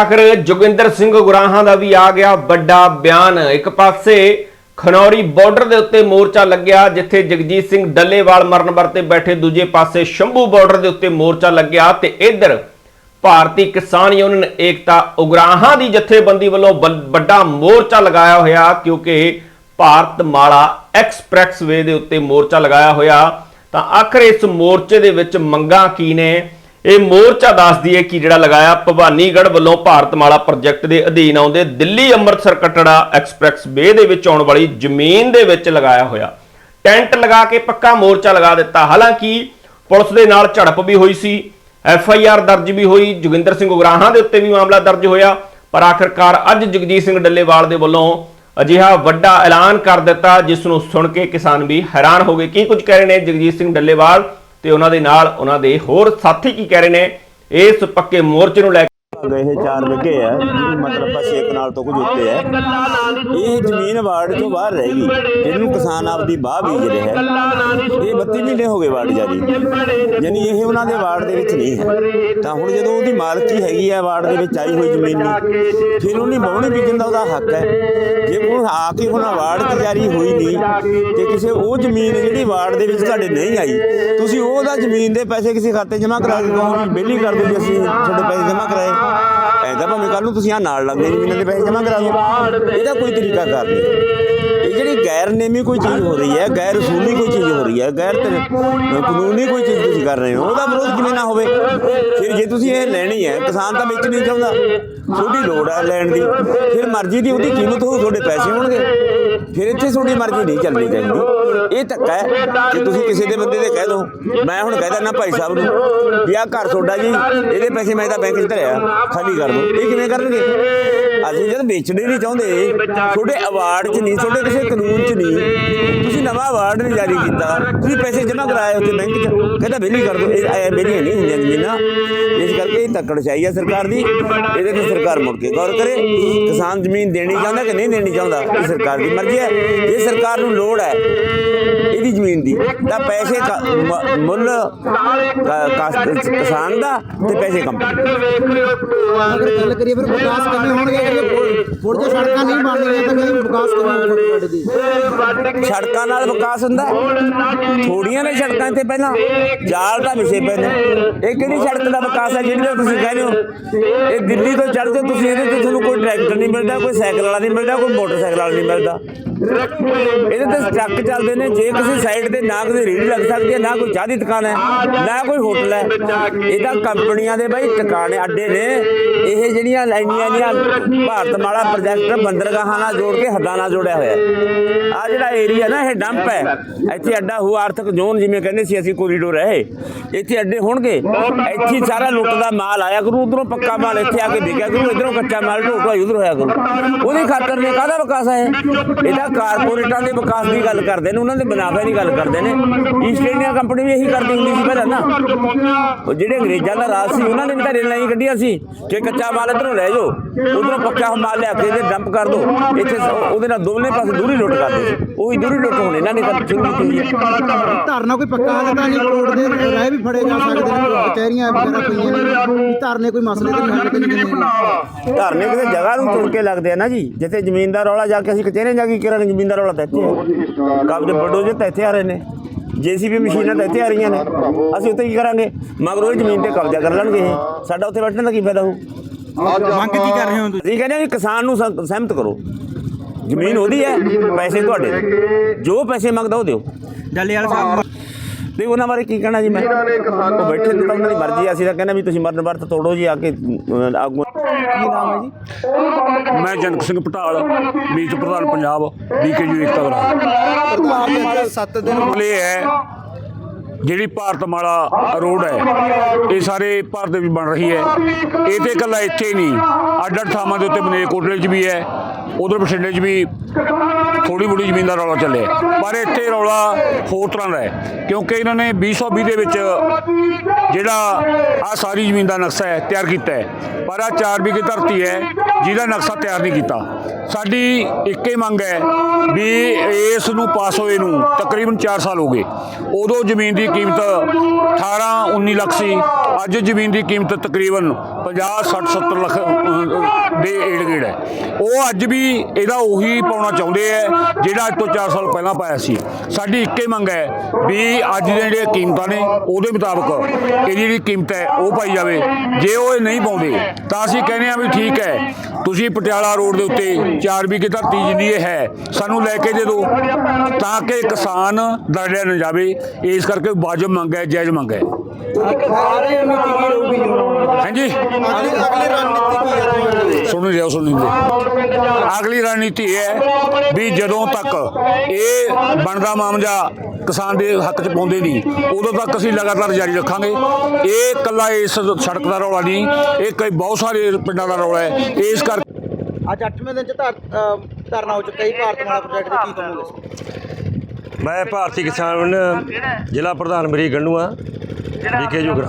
ਆਖਰ ਜੋਗਿੰਦਰ ਸਿੰਘ ਗੁਰਾਹਾਂ ਦਾ ਵੀ ਆ ਗਿਆ ਵੱਡਾ ਬਿਆਨ। ਇੱਕ ਪਾਸੇ ਖਨੌਰੀ ਬਾਰਡਰ ਦੇ ਉੱਤੇ ਮੋਰਚਾ ਲੱਗਿਆ, ਜਿੱਥੇ ਜਗਜੀਤ ਸਿੰਘ ਡੱਲੇਵਾਲ ਮਰਨ ਵਰਤੇ ਬੈਠੇ। ਦੂਜੇ ਪਾਸੇ ਸ਼ੰਭੂ ਬਾਰਡਰ ਦੇ ਉੱਤੇ ਮੋਰਚਾ ਲੱਗਿਆ ਤੇ ਇੱਧਰ ਭਾਰਤੀ ਕਿਸਾਨ ਯੂਨੀਅਨ ਏਕਤਾ ਉਗਰਾਹਾਂ ਦੀ ਜਥੇਬੰਦੀ ਵੱਲੋਂ ਵੱਲ- ਵੱਡਾ ਮੋਰਚਾ ਲਗਾਇਆ ਹੋਇਆ, ਕਿਉਂਕਿ ਭਾਰਤ ਮਾਲਾ ਐਕਸਪ੍ਰੈਸ ਵੇ ਦੇ ਉੱਤੇ ਮੋਰਚਾ ਲਗਾਇਆ ਹੋਇਆ। ਤਾਂ ਆਖਰ ਇਸ ਮੋਰਚੇ ਦੇ ਵਿੱਚ ਮੰਗਾਂ ਕੀ ਨੇ? ਇਹ ਮੋਰਚਾ ਦੱਸਦੀ ਹੈ ਕਿ ਜਿਹੜਾ ਲਗਾਇਆ ਭਵਾਨੀਗੜ੍ਹ ਵੱਲੋਂ ਭਾਰਤਮਾਲਾ ਪ੍ਰੋਜੈਕਟ ਦੇ ਅਧੀਨ ਆਉਂਦੇ ਦਿੱਲੀ ਅੰਮ੍ਰਿਤਸਰ ਕਟੜਾ ਐਕਸਪ੍ਰੈਸ ਵੇ ਦੇ ਵਿੱਚ ਆਉਣ ਵਾਲੀ ਜ਼ਮੀਨ ਦੇ ਵਿੱਚ ਲਗਾਇਆ ਹੋਇਆ। ਟੈਂਟ ਲਗਾ ਕੇ ਪੱਕਾ ਮੋਰਚਾ ਲਗਾ ਦਿੱਤਾ। ਹਾਲਾਂਕਿ ਪੁਲਿਸ ਦੇ ਨਾਲ ਝੜਪ ਵੀ ਹੋਈ ਸੀ, ਐਫ ਆਈ ਆਰ ਦਰਜ ਵੀ ਹੋਈ, ਜੋਗਿੰਦਰ ਸਿੰਘ ਉਗਰਾਹਾਂ ਦੇ ਉੱਤੇ ਵੀ ਮਾਮਲਾ ਦਰਜ ਹੋਇਆ, ਪਰ ਆਖਰਕਾਰ ਅੱਜ ਜਗਜੀਤ ਸਿੰਘ ਡੱਲੇਵਾਲ ਦੇ ਵੱਲੋਂ ਅਜਿਹਾ ਵੱਡਾ ਐਲਾਨ ਕਰ ਦਿੱਤਾ, ਜਿਸ ਨੂੰ ਸੁਣ ਕੇ ਕਿਸਾਨ ਵੀ ਹੈਰਾਨ ਹੋ ਗਏ। ਕੀ ਕੁਝ ਕਹਿ ਰਹੇ ਨੇ ਜਗਜੀਤ ਸਿੰਘ ਡੱਲੇਵਾਲ? ਤੇ ਉਹਨਾਂ ਦੇ ਨਾਲ ਉਹਨਾਂ ਦੇ ਹੋਰ ਸਾਥੀ ਕੀ ਕਹਿ ਰਹੇ ਨੇ? ਇਸ ਪੱਕੇ ਮੋਰਚੇ ਨੂੰ ਲੈ ਕੇ ਗਏ ਇਹ 4 ਵਿਗੇ ਹੈ ਮਤਲਬ ਬਸ ਇੱਕ ਨਾਲ ਤੋਂ ਕੁਝ ਉੱਤੇ ਹੈ ਇਹ ਜ਼ਮੀਨ ਵਾਰਡ ਤੋਂ ਬਾਹਰ ਰਹਿ ਗਈ ਜਿਹਨੂੰ ਕਿਸਾਨ ਆਪਦੀ ਬਾਹ ਬੀਜ ਰਿਹਾ। ਹੈ ਇਹ 32 ਮਹੀਨੇ ਹੋ ਗਏ ਵਾਰਡ ਜਾਰੀ। ਯਾਨੀ ਇਹ ਉਹਨਾਂ ਦੇ ਵਾਰਡ ਦੇ ਵਿੱਚ ਨਹੀਂ ਹੈ। ਤਾਂ ਹੁਣ ਜਦੋਂ ਉਹਦੀ ਮਾਲਕੀ ਹੈਗੀ ਹੈ ਵਾਰਡ ਦੇ ਵਿੱਚ ਆਈ ਹੋਈ ਜ਼ਮੀਨ ਨੂੰ ਫਿਰ ਉਹਨੇ ਬਾਉਣੀ ਬੀਜਣ ਦਾ ਉਹਦਾ ਹੱਕ ਹੈ। ਜੇ ਉਹ ਆ ਕੇ ਹੁਣ ਵਾਰਡ 'ਚ ਜਾਰੀ ਹੋਈ ਨਹੀਂ ਤੇ ਕਿਸੇ ਉਹ ਜ਼ਮੀਨ ਜਿਹੜੀ ਵਾਰਡ ਦੇ ਵਿੱਚ ਤੁਹਾਡੇ ਨਹੀਂ ਆਈ ਤੁਸੀਂ ਉਹਦਾ ਜ਼ਮੀਨ ਦੇ ਪੈਸੇ ਕਿਸੇ ਖਾਤੇ ਜਮ੍ਹਾਂ ਕਰਾ ਵੀ ਬਿੱਲੀ ਕਰ ਦਿਓ ਜੀ ਅਸੀਂ ਤੁਹਾਡੇ ਪੈਸੇ ਜਮ੍ਹਾਂ ਕਰਾਏ। ਐਦਾ ਭਾਵੇਂ ਕੱਲ ਨੂੰ ਤੁਸੀਂ ਆ ਨਾਲ ਲੱਗਦੇ ਜ਼ਮੀਨਾਂ ਦੇ ਪੈਸੇ ਜਮ੍ਹਾਂ ਕਰਾ ਦਿਓ। ਇਹਦਾ ਕੋਈ ਤਰੀਕਾ ਕਰ ਨਹੀਂ। ਇਹ ਜਿਹੜੀ ਗੈਰ ਨੇਮੀ ਕੋਈ ਚੀਜ਼ ਹੋ ਰਹੀ ਹੈ, ਗੈਰ ਰਸੂਲੀ ਕੋਈ ਚੀਜ਼ ਹੋ ਰਹੀ ਹੈ, ਗੈਰ ਕਾਨੂੰਨੀ ਕੋਈ ਚੀਜ਼ ਤੁਸੀਂ ਕਰ ਰਹੇ ਹੋ, ਉਹਦਾ ਵਿਰੋਧ ਕਿਵੇਂ ਨਾ ਹੋਵੇ। ਫਿਰ ਜੇ ਤੁਸੀਂ ਇਹ ਲੈਣੀ ਹੈ, ਕਿਸਾਨ ਤਾਂ ਵਿੱਚ ਨਹੀਂ ਚਾਹੁੰਦਾ। ਤੁਹਾਡੀ ਲੋੜ ਹੈ ਲੈਣ ਦੀ। ਫਿਰ ਮਰਜ਼ੀ ਦੀ ਉਹਦੀ ਕੀਮਤ ਹੋਊ, ਤੁਹਾਡੇ ਪੈਸੇ ਹੋਣਗੇ। ਫਿਰ ਇੱਥੇ ਤੁਹਾਡੀ ਮਰਜ਼ੀ ਨਹੀਂ ਚੱਲਣੀ ਚਾਹੀਦੀ ਇਹ ਧੱਕਾ ਹੈ ਕਿ ਤੁਸੀਂ ਕਿਸੇ ਦੇ ਬੰਦੇ ਦੇ ਕਹਿ ਦੋ ਮੈਂ ਹੁਣ ਕਹਿ ਦਿੰਦਾ ਭਾਈ ਸਾਹਿਬ ਨੂੰ ਵੀ ਆਹ ਘਰ ਤੁਹਾਡਾ ਜੀ ਇਹਦੇ ਪੈਸੇ ਮੈਂ ਤਾਂ ਬੈਂਕ 'ਚ ਧਰਿਆ ਖਾਲੀ ਕਰ ਦਿਓ ਇਹ ਕਿਵੇਂ ਕਰਨਗੇ? ਅਸੀਂ ਜਦ ਵੇਚਣੇ ਨਹੀਂ ਚਾਹੁੰਦੇ, ਤੁਹਾਡੇ ਅਵਾਰਡ 'ਚ ਨਹੀਂ, ਤੁਹਾਡੇ ਕਿਸੇ ਕਾਨੂੰਨ 'ਚ ਨਹੀਂ। ਤੁਸੀਂ ਨਵਾਂ ਅਵਾਰਡ ਨਹੀਂ ਜਾਰੀ ਕੀਤਾ। ਤੁਸੀਂ ਪੈਸੇ ਜਮ੍ਹਾਂ ਕਰਾਏ ਉੱਥੇ ਬੈਂਕ 'ਚ। ਕਹਿੰਦਾ ਬਿੱਲੀ ਕਰ ਦਿਓ ਇਹ ਮੇਰੀਆਂ ਨਹੀਂ ਹੁੰਦੀਆਂ ਜ਼ਮੀਨਾਂ। ਇਸ ਕਰਕੇ ਇਹ ਤੱਕੜ ਚਾਹੀਏ ਹੈ ਸਰਕਾਰ ਦੀ। ਇਹਦੇ ਤੇ ਸਰਕਾਰ ਮੁੜ ਕੇ ਗੌਰ ਕਰੇ। ਕਿਸਾਨ ਜ਼ਮੀਨ ਦੇਣੀ ਚਾਹੁੰਦਾ ਕਿ ਨਹੀਂ ਦੇਣੀ ਚਾਹੁੰਦਾ, ਇਹ ਸਰਕਾਰ ਦੀ ਮਰਜ਼ੀ ਹੈ। ਜੇ ਸਰਕਾਰ ਨੂੰ ਲੋੜ ਹੈ ਇਹਦੀ ਜ਼ਮੀਨ ਦੀ, ਤਾਂ ਪੈਸੇ ਮੁੱਲ ਕਿਸਾਨ ਦਾ ਤੇ ਪੈਸੇ ਕੰਪਨੀ ਅਗਰ ਗੱਲ ਕਰੀਏ ਫਿਰ ਵਿਕਾਸ ਕਿਵੇਂ ਹੋਣਗੇ? ਫੁੱਟ ਜੋ ਸੜਕਾਂ ਨਹੀਂ ਬਣਨੀਆਂ ਤਾਂ ਕਹਿੰਦੇ ਵਿਕਾਸ ਹੋਊਗਾ ਤੁਹਾਡੇ ਦੀ। ਸੜਕਾਂ ਨਾਲ ਵਿਕਾਸ ਹੁੰਦਾ ਥੋੜੀਆਂ ਨੇ ਸੜਕਾਂ ਇੱਥੇ ਪਹਿਲਾਂ। ਜਾਲ ਦਾ ਵਿਸ਼ੇ ਪਏ ਨੇ ਇਹ ਕਿਹੜੀ ਸੜਕ ਦਾ ਵਿਕਾਸ ਹੈ ਜਿਹੜੀ ਤੁਸੀਂ ਕਹਿੰਦੇ ਹੋ? ਇਹ ਦਿੱਲੀ ਤੋਂ ਚੜ੍ਹਦੇ ਹੋ ਤੁਸੀਂ ਇਹਦੇ ਤੇ ਤੁਹਾਨੂੰ ਕੋਈ ਟਰੈਕਟਰ ਨਹੀਂ ਮਿਲਦਾ ਕੋਈ ਸਾਈਕਲ ਵਾਲਾ ਨਹੀਂ ਮਿਲਦਾ ਕੋਈ ਮੋਟਰਸਾਈਕਲ ਵਾਲਾ ਨਹੀਂ ਮਿਲਦਾ। ਇਹਦੇ ਤੇ ਟਰੱਕ ਚੱਲਦੇ ਨੇ। ਜੇ ਕਿਸੇ ਸਾਈਡ ਤੇ ਨਾ ਕੋਈ ਰੇੜੀ ਲੱਗ ਸਕਦੀ ਹੈ ਨਾ ਕੋਈ ਚਾਹ ਦੀ ਦੁਕਾਨ ਹੈ ਨਾ ਕੋਈ ਹੋਟਲ ਹੈ। ਇਹ ਤਾਂ ਕੰਪਨੀਆਂ ਦੇ ਬਾਈ ਟਿਕਾਣੇ ਅੱਡੇ ਨੇ। ਇਹ ਜਿਹੜੀਆਂ ਲਾਈਨੀਆਂ ਦੀਆਂ ਭਾਰਤਮਾਲਾ ਪ੍ਰੋਜੈਕਟ ਬੰਦਰਗਾਹਾਂ ਨਾਲ ਜੋੜ ਕੇ ਹੱਦਾਂ ਨਾਲ ਜੋੜਿਆ ਹੋਇਆ ਆ ਜਿਹੜਾ ਏਰੀਆ ਨਾ, ਇਹ ਡੰਪ ਹੈ। ਇੱਥੇ ਅੱਡਾ ਹੋ ਆਰਥਿਕ ਜ਼ੋਨ ਜਿਵੇਂ ਕਹਿੰਦੇ ਸੀ ਅਸੀਂ ਕੋਰੀਡੋਰ ਹੈ ਇੱਥੇ ਅੱਡੇ ਹੋਣਗੇ। ਇੱਥੇ ਸਾਰਾ ਲੁੱਟ ਦਾ ਮਾਲ ਆਇਆ ਕਰੂ, ਉਧਰੋਂ ਪੱਕਾ ਮਾਲ ਇੱਥੇ ਆ ਕੇ ਵਿਕਿਆ ਕਰੂ, ਇਧਰੋਂ ਕੱਚਾ ਮਾਲ ਢੋਕਾ ਉਧਰ ਹੋਇਆ ਕਰੂ। ਉਹਦੀ ਖਾਤਰ ਨੇ ਕਾਹਦਾ ਵਿਕਾਸ ਹੈ ਇਹਦਾ ਕਾਰਪੋਰੇਟਾਂ ਦੇ ਵਿਕਾਸ ਦੀ ਗੱਲ ਕਰਦੇ ਨੇ, ਉਹਨਾਂ ਦੇ ਮੁਨਾਫੇ ਦੀ ਗੱਲ ਕਰਦੇ ਨੇ। ਈਸਟ ਇੰਡੀਆ ਕੰਪਨੀ ਵੀ ਇਹੀ ਕਰਦੀ ਹੁੰਦੀ ਸੀ ਪਹਿਲਾਂ ਨਾ। ਉਹ ਜਿਹੜੇ ਅੰਗਰੇਜ਼ਾਂ ਦਾ ਰਾਜ ਸੀ, ਉਹਨਾਂ ਨੇ ਤਾਂ ਰੇਲਾਂ ਹੀ ਕੱਢੀਆਂ ਸੀ ਕਿ ਕੱਚਾ ਮਾਲ ਇਧਰੋਂ ਲੈ ਜਾਓ, ਉਧਰੋਂ ਪੱਕਾ ਮਾਲ ਲਿਆ ਕੇ ਇਹਦੇ ਡੰਪ ਕਰ ਦਿਓ ਇੱਥੇ ਉਹਦੇ ਨਾਲ ਦੋਨੇ ਪਾਸੇ ਦੂਰੀ ਲੁੱਟ ਕਰਦੇ ਉਹੀ ਦੂਰੀ ਲੁੱਟ ਹੁਣ ਇਹਨਾਂ ਨੇ ਕਰ ਸ਼ੁਰੂ ਕੀਤੀ ਹੈ। ਧਰਨਾ ਕੋਈ ਪੱਕਾ ਹੱਲ ਤਾਂ ਨਹੀਂ ਕੋਰਟ ਦੇ ਰਾਹ ਵੀ ਫੜੇ ਜਾ ਸਕਦੇ ਨੇ ਕਚਹਿਰੀਆਂ ਵਗੈਰਾ ਪਈਆਂ ਨੇ ਧਰਨੇ ਕੋਈ ਮਸਲੇ ਤੇ ਨਹੀਂ ਹੱਲ ਤੇ ਨਹੀਂ ਧਰਨੇ ਕਿਸੇ ਜਗ੍ਹਾ ਨੂੰ ਚੁਣ ਕੇ ਲੱਗਦੇ ਆ ਨਾ ਜੀ ਜਿੱਥੇ ਜ਼ਮੀਨ ਦਾ ਰੌਲਾ ਜਾ ਕੇ ਅਸੀਂ ਕਚਹਿਰੇ ਜਾ ਕੇ ਕਰਾਂਗੇ ਜ਼ਮੀਨ ਦਾ ਰੌਲਾ ਤਾਂ ਹੈ ਕਬਜ਼ੇ ਬਲਡੋਜ਼ਰ ਤਾਂ ਇੱਥੇ ਆ ਰਹੇ ਨੇ। ਜੀਸੀਬੀ ਮਸ਼ੀਨਾਂ ਤਾਂ ਇੱਥੇ ਆ ਰਹੀਆਂ ਨੇ। ਅਸੀਂ ਉੱਥੇ ਕੀ ਕਰਾਂਗੇ? ਮਗਰ ਉਹ ਜ਼ਮੀਨ ਤੇ ਕਬਜ਼ਾ ਕਰ ਲੈਣਗੇ ਸਾਡਾ ਉੱਥੇ ਬੈਠਣ ਦਾ ਕੀ ਫਾਇਦਾ ਹੋਊ? ਮੰਗ ਕੀ ਕਰ ਰਹੇ ਹੋ ਤੁਸੀਂ? ਅਸੀਂ ਕਹਿੰਦੇ ਹਾਂ ਵੀ ਕਿਸਾਨ ਨੂੰ ਸਹ- ਸਹਿਮਤ ਕਰੋ। ਜ਼ਮੀਨ ਉਹਦੀ ਹੈ ਪੈਸੇ ਤੁਹਾਡੇ। ਨੇ। ਜੋ ਪੈਸੇ ਮੰਗਦਾ ਉਹ ਦਿਓ। ਡੱਲੇਵਾਲ ਸਾਹਿਬ ਤੇ ਉਹਨਾਂ ਬਾਰੇ ਕੀ ਕਹਿਣਾ ਜੀ ਮੈਂ? ਉਹ ਬੈਠੇ ਨੇ ਤਾਂ ਉਹਨਾਂ ਦੀ ਮਰਜ਼ੀ ਆ, ਅਸੀਂ ਤਾਂ ਕਹਿੰਦੇ ਵੀ ਤੁਸੀਂ ਮਰਨ ਵਰਤ ਤੋੜੋ ਜੀ ਆ ਕੇ ਆਗੂ ਕੀ ਨਾਮ ਹੈ ਜੀ? ਮੈਂ ਜਨਕ ਸਿੰਘ ਪਟਾਲ ਮੀਤ ਪ੍ਰਧਾਨ ਪੰਜਾਬ ਬੀਕੇਯੂ ਏਕਤਾ ਬਰਾ ਪ੍ਰਧਾਨ 7 ਦਿਨ ਮਸਲੇ ਹੈ ਜਿਹੜੀ ਭਾਰਤਮਾਲਾ ਰੋਡ ਹੈ, ਇਹ ਸਾਰੇ ਭਾਰਤ ਦੇ ਵਿੱਚ ਬਣ ਰਹੀ ਹੈ। ਇਹ ਤੇ ਇਕੱਲਾ ਇੱਥੇ ਹੀ ਨਹੀਂ ਅੱਡ ਅੱਡ ਥਾਵਾਂ ਦੇ ਉੱਤੇ ਮਨੇਰਕੋਟਲੇ 'ਚ ਵੀ ਹੈ, ਉਧਰ ਬਠਿੰਡੇ 'ਚ ਵੀ। ਥੋੜੀ ਬੜੀ ਜ਼ਮੀਨ ਦਾ ਰੌਲਾ ਚੱਲਿਆ। ਪਰ ਇੱਥੇ ਰੌਲਾ ਹੋਰ ਤਰ੍ਹਾਂ ਦਾ ਹੈ, ਕਿਉਂਕਿ ਇਹਨਾਂ ਨੇ 2020 ਦੇ ਵਿੱਚ ਜਿਹੜਾ ਆ ਸਾਰੀ ਜ਼ਮੀਨ ਦਾ ਨਕਸ਼ਾ ਹੈ, ਤਿਆਰ ਕੀਤਾ ਹੈ। ਪਰ ਆ 4 ਵਿਗੇ ਧਰਤੀ ਹੈ, ਜਿਹਦਾ ਨਕਸ਼ਾ ਤਿਆਰ ਨਹੀਂ ਕੀਤਾ। ਸਾਡੀ ਇੱਕੇ ਮੰਗ ਹੈ ਵੀ ਇਸ ਨੂੰ ਪਾਸ ਹੋਏ ਨੂੰ ਤਕਰੀਬਨ 4 ਸਾਲ ਹੋ ਗਏ। ਉਦੋਂ ਜ਼ਮੀਨ ਦੀ ਕੀਮਤ 18 19 ਲੱਖ ਸੀ ਅੱਜ ਜ਼ਮੀਨ ਦੀ ਕੀਮਤ ਤਕਰੀਬਨ 50 60 70 ਲੱਖ ਦੇ ਏੜ ਗੇੜ ਹੈ। ਉਹ ਅੱਜ ਵੀ ਇਹਦਾ ਉਹੀ ਪਾਉਣਾ ਚਾਹੁੰਦੇ ਹੈ, ਜਿਹੜਾ ਅੱਜ ਤੋਂ 4 ਸਾਲ ਪਹਿਲਾਂ ਪਾਇਆ ਸੀ। ਸਾਡੀ ਇੱਕੇ ਮੰਗ ਹੈ ਵੀ ਅੱਜ ਦੀਆਂ ਜਿਹੜੀਆਂ ਕੀਮਤਾਂ ਨੇ, ਉਹਦੇ ਮੁਤਾਬਕ ਇਹਦੀ ਜਿਹੜੀ ਕੀਮਤ ਹੈ, ਉਹ ਪਾਈ ਜਾਵੇ। ਜੇ ਉਹ ਇਹ ਨਹੀਂ ਪਾਉਂਦੇ, ਤਾਂ ਅਸੀਂ ਕਹਿੰਦੇ ਆ ਵੀ ਠੀਕ ਹੈ, ਤੁਸੀਂ ਪਟਿਆਲਾ ਰੋਡ ਦੇ ਉੱਤੇ 4 ਵਿਗੇ ਧਰਤੀ ਜਿੰਨੀ ਇਹ ਹੈ, ਸਾਨੂੰ ਲੈ ਕੇ ਦੇ ਦਿਓ, ਤਾਂ ਕਿ ਕਿਸਾਨ ਦਰੜਿਆ ਨਾ ਜਾਵੇ। ਇਸ ਕਰਕੇ ਵਾਜਬ ਮੰਗ ਹੈ, ਜਾਇਜ਼ ਮੰਗ ਹੈ। ਅਗਲੀ ਰਣਨੀਤੀ ਕੀ ਰਹੂਗੀ ਹਾਂਜੀ। ਅਗਲੀ ਅਗਲੀ ਰਣਨੀਤੀ ਕੀ ਹੈ ਦੀ? ਸੁਣ ਲੈਂਦੇ ਅਗਲੀ ਰਣਨੀਤੀ ਇਹ ਹੈ ਵੀ ਜਦੋਂ ਤੱਕ ਇਹ ਬਣਦਾ ਮਾਮਲਾ ਕਿਸਾਨ ਦੇ ਹੱਕ 'ਚ ਪਾਉਂਦੇ ਨਹੀਂ ਉਦੋਂ ਤੱਕ ਅਸੀਂ ਲਗਾਤਾਰ ਜਾਰੀ ਰੱਖਾਂਗੇ। ਇਹ ਇਕੱਲਾ ਇਸ ਸੜਕ ਦਾ ਰੌਲਾ ਨਹੀਂ ਇਹ ਕਈ ਬਹੁਤ ਸਾਰੇ ਪਿੰਡਾਂ ਦਾ ਰੌਲਾ ਹੈ। ਇਸ ਕਰਕੇ ਅੱਜ 8ਵੇਂ ਦਿਨ ਚ ਧਰਨਾ ਹੋ ਚੁੱਕਾ ਜੀ ਭਾਰਤਮਾਲਾ ਪ੍ਰੋਜੈਕਟ ਦੇ ਕੀ ਕਹੋਗੇ ਮੈਂ ਭਾਰਤੀ ਕਿਸਾਨ ਯੂਨੀਅਨ ਜ਼ਿਲ੍ਹਾ ਪ੍ਰਧਾਨ ਮਰੀ ਗੰਡੂਆ। ਵਿਕੇ ਜੁਗਰਾ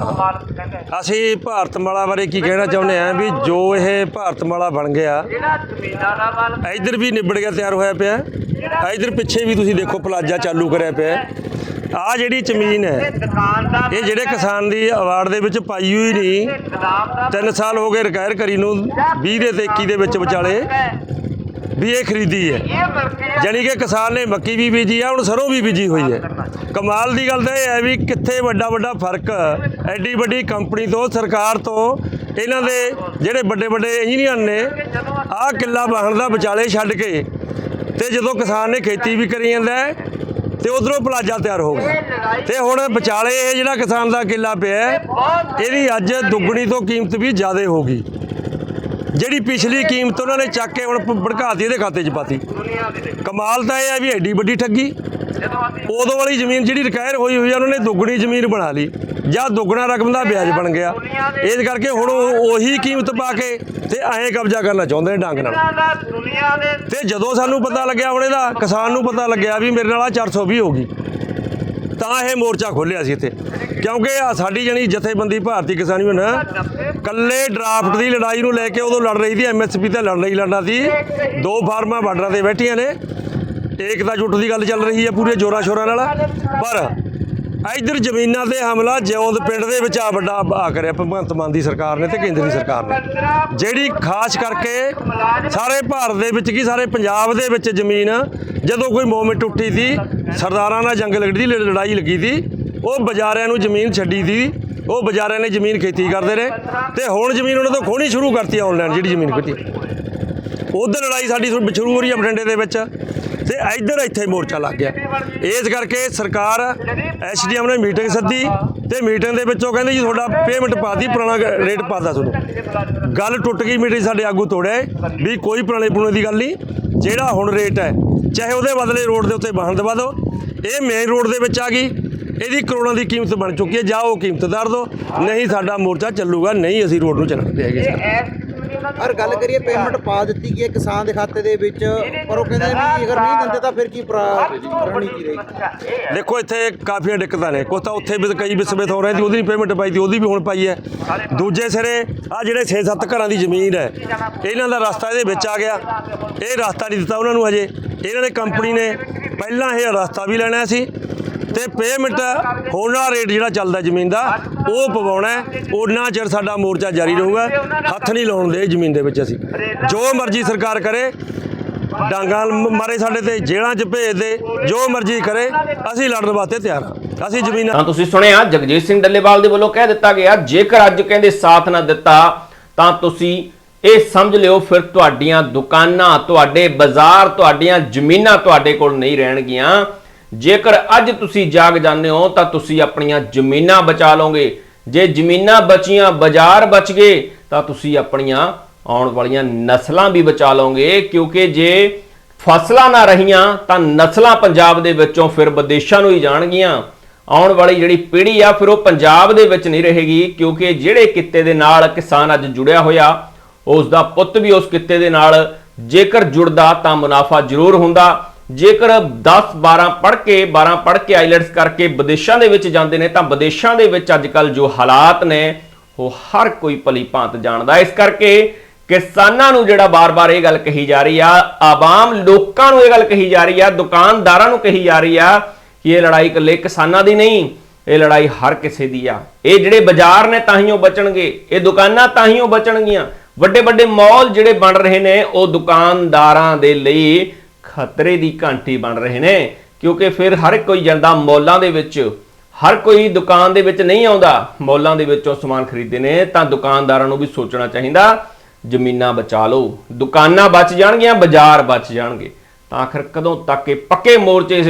ਅਸੀਂ ਭਾਰਤਮਾਲਾ ਬਾਰੇ ਕੀ ਕਹਿਣਾ ਚਾਹੁੰਦੇ ਆ ਵੀ ਜੋ ਇਹ ਭਾਰਤਮਾਲਾ ਬਣ ਗਿਆ ਇੱਧਰ ਵੀ ਨਿਬੜ ਗਿਆ ਤਿਆਰ ਹੋਇਆ ਪਿਆ। ਇੱਧਰ ਪਿੱਛੇ ਵੀ ਤੁਸੀਂ ਦੇਖੋ ਪਲਾਜ਼ਾ ਚਾਲੂ ਕਰਿਆ ਪਿਆ। ਆ ਜਿਹੜੀ ਜ਼ਮੀਨ ਹੈ ਇਹ ਜਿਹੜੇ ਕਿਸਾਨ ਦੀ ਅਵਾਰਡ ਦੇ ਵਿੱਚ ਪਾਈ ਹੋਈ ਨਹੀਂ। 3 ਸਾਲ ਹੋ ਗਏ ਰਿਕਾਇਰ ਕਰੀ ਨੂੰ 20 ਦੇ ਤੇ 21 ਦੇ ਵਿੱਚ ਵਿਚਾਲੇ। ਵੀ ਇਹ ਖਰੀਦੀ ਹੈ। ਜਾਣੀ ਕਿ ਕਿਸਾਨ ਨੇ ਮੱਕੀ ਵੀ ਬੀਜੀ ਆ ਹੁਣ ਸਰੋਂ ਵੀ ਬੀਜੀ ਹੋਈ ਹੈ। ਕਮਾਲ ਦੀ ਗੱਲ ਤਾਂ ਇਹ ਹੈ ਵੀ ਕਿੱਥੇ ਵੱਡਾ ਵੱਡਾ ਫ਼ਰਕ ਐਡੀ ਵੱਡੀ ਕੰਪਨੀ ਤੋਂ ਸਰਕਾਰ ਤੋਂ ਇਹਨਾਂ ਦੇ ਜਿਹੜੇ ਵੱਡੇ ਵੱਡੇ ਇੰਜੀਨੀਅਰ ਨੇ ਆਹ ਕਿੱਲਾ ਵਾਹਣ ਦਾ ਵਿਚਾਲੇ ਛੱਡ ਕੇ ਤੇ ਜਦੋਂ ਕਿਸਾਨ ਨੇ ਖੇਤੀ ਵੀ ਕਰੀ ਜਾਂਦਾ ਹੈ, ਤੇ ਉਧਰੋਂ ਪਲਾਜ਼ਾ ਤਿਆਰ ਹੋ ਗਿਆ। ਤੇ ਹੁਣ ਵਿਚਾਲੇ ਇਹ ਜਿਹੜਾ ਕਿਸਾਨ ਦਾ ਕਿੱਲਾ ਪਿਆ ਇਹਦੀ ਅੱਜ ਦੁੱਗਣੀ ਤੋਂ ਕੀਮਤ ਵੀ ਜ਼ਿਆਦਾ ਹੋ ਗਈ। ਜਿਹੜੀ ਪਿਛਲੀ ਕੀਮਤ ਉਹਨਾਂ ਨੇ ਚੱਕ ਕੇ ਹੁਣ ਭੜਕਾਤੀ ਇਹਦੇ ਖਾਤੇ 'ਚ ਪਾਤੀ। ਕਮਾਲ ਤਾਂ ਇਹ ਹੈ ਵੀ ਐਡੀ ਵੱਡੀ ਠੱਗੀ। ਉਦੋਂ ਵਾਲੀ ਜ਼ਮੀਨ ਜਿਹੜੀ ਰਿਕਾਇਰ ਹੋਈ ਹੋਈ ਆ, ਉਹਨਾਂ ਨੇ ਦੁੱਗਣੀ ਜ਼ਮੀਨ ਬਣਾ ਲਈ, ਜਾਂ ਦੁੱਗਣਾ ਰਕਮ ਦਾ ਵਿਆਜ ਬਣ ਗਿਆ। ਇਸ ਕਰਕੇ ਹੁਣ ਉਹ ਉਹੀ ਕੀਮਤ ਪਾ ਕੇ ਤੇ ਐਂ ਕਬਜ਼ਾ ਕਰਨਾ ਚਾਹੁੰਦੇ ਨੇ ਡੰਗ ਨਾਲ। ਤੇ ਜਦੋਂ ਸਾਨੂੰ ਪਤਾ ਲੱਗਿਆ ਹੁਣ ਇਹਦਾ, ਕਿਸਾਨ ਨੂੰ ਪਤਾ ਲੱਗਿਆ ਵੀ ਮੇਰੇ ਨਾਲ ਆ 420 ਹੋ ਗਈ। ਤਾਂ ਇਹ ਮੋਰਚਾ ਖੋਲ੍ਹਿਆ ਸੀ ਇੱਥੇ। ਕਿਉਂਕਿ ਆ ਸਾਡੀ ਜਣੀ ਜਥੇਬੰਦੀ ਭਾਰਤੀ ਕਿਸਾਨ ਯੂਨੀਅਨ ਕੱਲੇ ਡਰਾਫਟ ਦੀ ਲੜਾਈ ਨੂੰ ਲੈ ਕੇ ਉਦੋਂ ਲੜ ਰਹੀ ਸੀ ਐਮਐਸਪੀ ਤੇ ਲੜ ਰਹੀ ਲੜਨਾ ਸੀ। ਦੋ ਫਾਰਮਾਂ ਬਾਰਡਰਾਂ ਤੇ ਬੈਠੀਆਂ ਨੇ। ਏਕਤਾ ਜੁੱਟ ਦੀ ਗੱਲ ਚੱਲ ਰਹੀ ਹੈ ਪੂਰੇ ਜੋਰਾਂ ਸ਼ੋਰਾਂ ਨਾਲ। ਪਰ ਇਧਰ ਜ਼ਮੀਨਾਂ ਤੇ ਹਮਲਾ, ਜਿਉਂਦ ਪਿੰਡ ਦੇ ਵਿੱਚ ਆ ਵੱਡਾ ਆ ਕਰਿਆ ਭਗਵੰਤ ਮਾਨ ਦੀ ਸਰਕਾਰ ਨੇ ਤੇ ਕੇਂਦਰ ਦੀ ਸਰਕਾਰ ਨੇ। ਜਿਹੜੀ ਖਾਸ ਕਰਕੇ ਸਾਰੇ ਭਾਰਤ ਦੇ ਵਿੱਚ ਕੀ, ਸਾਰੇ ਪੰਜਾਬ ਦੇ ਵਿੱਚ ਜ਼ਮੀਨ, ਜਦੋਂ ਕੋਈ ਮੂਵਮੈਂਟ ਉੱਠੀ ਸੀ, ਸਰਦਾਰਾਂ ਨਾਲ ਜੰਗ ਲੱਗਦੀ ਲੜਾਈ ਲੱਗੀ ਸੀ, ਉਹ ਬਾਜ਼ਾਰਿਆਂ ਨੂੰ ਜ਼ਮੀਨ ਛੱਡੀ ਸੀ, ਉਹ ਬਜ਼ਾਰਿਆਂ ਨੇ ਜ਼ਮੀਨ ਖੇਤੀ ਕਰਦੇ ਰਹੇ ਤੇ ਹੁਣ ਜ਼ਮੀਨ ਉਹਨਾਂ ਤੋਂ ਖੋਣੀ ਸ਼ੁਰੂ ਕਰਤੀ ਆਨਲਾਈਨ, ਜਿਹੜੀ ਜ਼ਮੀਨ ਖੇਤੀ ਉਧਰ ਲੜਾਈ ਸਾਡੀ ਸ਼ੁਰੂ ਹੋ ਰਹੀ ਹੈ ਬਠਿੰਡੇ ਦੇ ਵਿੱਚ ਤੇ ਇੱਧਰ ਇੱਥੇ ਮੋਰਚਾ ਲੱਗ ਗਿਆ। ਇਸ ਕਰਕੇ ਸਰਕਾਰ ਐਸਡੀਐਮ ਨੇ ਮੀਟਿੰਗ ਸੱਦੀ ਤੇ ਮੀਟਿੰਗ ਦੇ ਵਿੱਚੋਂ ਕਹਿੰਦੇ ਜੀ ਤੁਹਾਡਾ ਪੇਮੈਂਟ ਪਾਤੀ ਪੁਰਾਣਾ ਰੇਟ ਪਾਦਾ ਤੁਹਾਨੂੰ। ਗੱਲ ਟੁੱਟ ਗਈ, ਮੀਟਿੰਗ ਸਾਡੇ ਆਗੂ ਤੋੜਿਆ ਵੀ ਕੋਈ ਪੁਰਾਣੇ ਪੁਰਾਣੇ ਦੀ ਗੱਲ ਨਹੀਂ। ਜਿਹੜਾ ਹੁਣ ਰੇਟ ਹੈ, ਚਾਹੇ ਉਹਦੇ ਬਦਲੇ ਰੋਡ ਦੇ ਉੱਤੇ ਵਾਹਨ ਦਵਾ ਦਿਓ, ਇਹ ਮੇਨ ਰੋਡ ਦੇ ਵਿੱਚ ਆ ਗਈ। ਇਹਦੀ ਕਰੋੜਾਂ ਦੀ ਕੀਮਤ ਬਣ ਚੁੱਕੀ ਹੈ ਜਾਂ ਉਹ ਕੀਮਤ ਦਰ ਦਿਓ। ਨਹੀਂ ਸਾਡਾ ਮੋਰਚਾ ਚੱਲੂਗਾ, ਨਹੀਂ ਅਸੀਂ ਰੋਡ ਨੂੰ ਚੱਲਣ ਦੇਗੇ ਔਰ ਗੱਲ ਕਰੀਏ ਪੇਮੈਂਟ ਪਾ ਦਿੱਤੀ ਗਈ ਹੈ ਕਿਸਾਨ ਦੇ ਖਾਤੇ ਦੇ ਵਿੱਚ, ਪਰ ਉਹ ਕਹਿੰਦੇ ਵੀ ਅਗਰ ਨਹੀਂ ਦਿੰਦੇ ਤਾਂ ਫਿਰ ਕੀ ਪ੍ਰਾ- ਰਣਨੀਤੀ ਰਹੇਗੀ? ਦੇਖੋ, ਇੱਥੇ ਕਾਫੀਆਂ ਦਿੱਕਤਾਂ ਨੇ। ਕੁਛ ਤਾਂ ਉੱਥੇ ਵੀ ਕਈ ਵਿਸਮਿਤ ਹੋ ਰਹੇ ਸੀ ਉਹਦੀ ਨਹੀਂ ਪੇਮੈਂਟ ਪਾਈ ਦੀ, ਉਹਦੀ ਵੀ ਹੁਣ ਪਾਈ ਹੈ। ਦੂਜੇ ਸਿਰੇ ਆ ਜਿਹੜੇ 6-7 ਘਰਾਂ ਦੀ ਜ਼ਮੀਨ ਹੈ, ਇਹਨਾਂ ਦਾ ਰਸਤਾ ਇਹਦੇ ਵਿੱਚ ਆ ਗਿਆ। ਇਹ ਰਸਤਾ ਨਹੀਂ ਦਿੱਤਾ ਉਹਨਾਂ ਨੂੰ ਹਜੇ। ਇਹਨਾਂ ਨੇ ਕੰਪਨੀ ਨੇ ਪਹਿਲਾਂ ਇਹ ਰਸਤਾ ਵੀ ਲੈਣਾ ਸੀ। ਤੇ ਪੇਮੈਂਟ ਹੋਣਾ ਰੇਟ ਜਿਹੜਾ ਚੱਲਦਾ ਜ਼ਮੀਨ ਦਾ, ਉਹ ਪਵਾਉਣਾ ਉਹਨਾਂ ਚਿਰ ਸਾਡਾ ਮੋਰਚਾ ਜਾਰੀ ਰਹੂਗਾ। ਹੱਥ ਨਹੀਂ ਲਾਉਣ ਦੇ ਜ਼ਮੀਨ ਦੇ ਵਿੱਚ ਅਸੀਂ। ਜੋ ਮਰਜ਼ੀ ਸਰਕਾਰ ਕਰੇ, ਡਾਂਗਾਂ ਮਾਰੇ ਸਾਡੇ ਤੇ, ਜੇਲ੍ਹਾਂ 'ਚ ਭੇਜ ਦੇ, ਜੋ ਮਰਜ਼ੀ ਕਰੇ, ਅਸੀਂ ਲੜਨ ਵਾਸਤੇ ਤਿਆਰ ਹਾਂ। ਅਸੀਂ ਜ਼ਮੀਨਾਂ ਤਾਂ ਤੁਸੀਂ ਸੁਣਿਆ, ਜਗਜੀਤ ਸਿੰਘ ਡੱਲੇਵਾਲ ਦੇ ਵੱਲੋਂ ਕਹਿ ਦਿੱਤਾ ਗਿਆ, ਜੇਕਰ ਅੱਜ ਕਹਿੰਦੇ ਸਾਥ ਨਾ ਦਿੱਤਾ, ਤਾਂ ਤੁਸੀਂ ਇਹ ਸਮਝ ਲਿਓ, ਫਿਰ ਤੁਹਾਡੀਆਂ ਦੁਕਾਨਾਂ, ਤੁਹਾਡੇ ਬਾਜ਼ਾਰ, ਤੁਹਾਡੀਆਂ ਜ਼ਮੀਨਾਂ ਤੁਹਾਡੇ ਕੋਲ ਨਹੀਂ ਰਹਿਣਗੀਆਂ। ਜੇਕਰ ਅੱਜ ਤੁਸੀਂ ਜਾਗ ਜਾਂਦੇ ਹੋ, ਤਾਂ ਤੁਸੀਂ ਆਪਣੀਆਂ ਜ਼ਮੀਨਾਂ ਬਚਾ ਲਓਗੇ। ਜੇ ਜ਼ਮੀਨਾਂ ਬਚੀਆਂ, ਬਾਜ਼ਾਰ ਬਚ ਗਏ, ਤਾਂ ਤੁਸੀਂ ਆਪਣੀਆਂ ਆਉਣ ਵਾਲੀਆਂ ਨਸਲਾਂ ਵੀ ਬਚਾ ਲਓਗੇ। ਕਿਉਂਕਿ ਜੇ ਫਸਲਾਂ ਨਾ ਰਹੀਆਂ, ਤਾਂ ਨਸਲਾਂ ਪੰਜਾਬ ਦੇ ਵਿੱਚੋਂ ਫਿਰ ਵਿਦੇਸ਼ਾਂ ਨੂੰ ਹੀ ਜਾਣਗੀਆਂ। ਆਉਣ ਵਾਲੀ ਜਿਹੜੀ ਪੀੜ੍ਹੀ ਆ, ਫਿਰ ਉਹ ਪੰਜਾਬ ਦੇ ਵਿੱਚ ਨਹੀਂ ਰਹੇਗੀ, ਕਿਉਂਕਿ ਜਿਹੜੇ ਕਿੱਤੇ ਦੇ ਨਾਲ ਕਿਸਾਨ ਅੱਜ ਜੁੜਿਆ ਹੋਇਆ ਉਸ ਦਾ ਪੁੱਤ ਵੀ ਉਸ ਕਿੱਤੇ ਦੇ ਨਾਲ ਜੇਕਰ ਜੁੜਦਾ, ਤਾਂ ਮੁਨਾਫਾ ਜ਼ਰੂਰ ਹੁੰਦਾ। ਜੇਕਰ 10 12 ਪੜ੍ਹ ਕੇ 12 ਪੜ੍ਹ ਕੇ ਆਈਲੈਟਸ ਕਰਕੇ ਵਿਦੇਸ਼ਾਂ ਦੇ ਵਿੱਚ ਜਾਂਦੇ ਨੇ, ਤਾਂ ਵਿਦੇਸ਼ਾਂ ਦੇ ਵਿੱਚ ਅੱਜ ਅੱਜਕੱਲ ਜੋ ਹਾਲਾਤ ਨੇ, ਉਹ ਹਰ ਕੋਈ ਭਲੀ ਭਾਂਤ ਜਾਣਦਾ ਇਸ ਕਰਕੇ ਕਿਸਾਨਾਂ ਨੂੰ ਜਿਹੜਾ ਬਾਰ-ਬਾਰ ਇਹ ਗੱਲ ਕਹੀ ਜਾ ਰਹੀ ਆ, ਆਵਾਮ ਲੋਕਾਂ ਨੂੰ ਇਹ ਗੱਲ ਕਹੀ ਜਾ ਰਹੀ ਆ, ਦੁਕਾਨਦਾਰਾਂ ਨੂੰ ਕਹੀ ਜਾ ਰਹੀ ਆ ਕਿ ਇਹ ਲੜਾਈ ਇਕੱਲੇ ਕਿਸਾਨਾਂ ਦੀ ਨਹੀਂ, ਇਹ ਲੜਾਈ ਹਰ ਕਿਸੇ ਦੀ ਆ। ਇਹ ਜਿਹੜੇ ਬਾਜ਼ਾਰ ਨੇ, ਤਾਂ ਹੀ ਉਹ ਬਚਣਗੇ। ਇਹ ਦੁਕਾਨਾਂ ਤਾਂ ਹੀ ਉਹ ਬਚਣਗੀਆਂ। ਵੱਡੇ ਵੱਡੇ ਮਾਲ ਜਿਹੜੇ ਬਣ ਰਹੇ ਨੇ, ਉਹ ਦੁਕਾਨਦਾਰਾਂ ਦੇ ਲਈ ਖਤਰੇ ਦੀ ਘੰਟੀ ਬਣ ਰਹੇ ਨੇ, ਕਿਉਂਕਿ ਫਿਰ ਹਰ ਕੋਈ ਜਾਂਦਾ ਮੌਲਾਂ ਦੇ ਵਿੱਚ, ਹਰ ਕੋਈ ਦੁਕਾਨ ਦੇ ਵਿੱਚ ਨਹੀਂ ਆਉਂਦਾ, ਮੌਲਾਂ ਦੇ ਵਿੱਚੋਂ ਸਮਾਨ ਖਰੀਦਦੇ ਨੇ, ਤਾਂ ਦੁਕਾਨਦਾਰਾਂ ਨੂੰ ਵੀ ਸੋਚਣਾ ਚਾਹੀਦਾ, ਜ਼ਮੀਨਾਂ ਬਚਾ ਲਓ, ਦੁਕਾਨਾਂ ਬਚ ਜਾਣਗੀਆਂ, ਬਾਜ਼ਾਰ ਬਚ ਜਾਣਗੇ। ਤਾਂ ਆਖਰ ਕਦੋਂ ਤੱਕ ਇਹ ਪੱਕੇ ਮੋਰਚੇ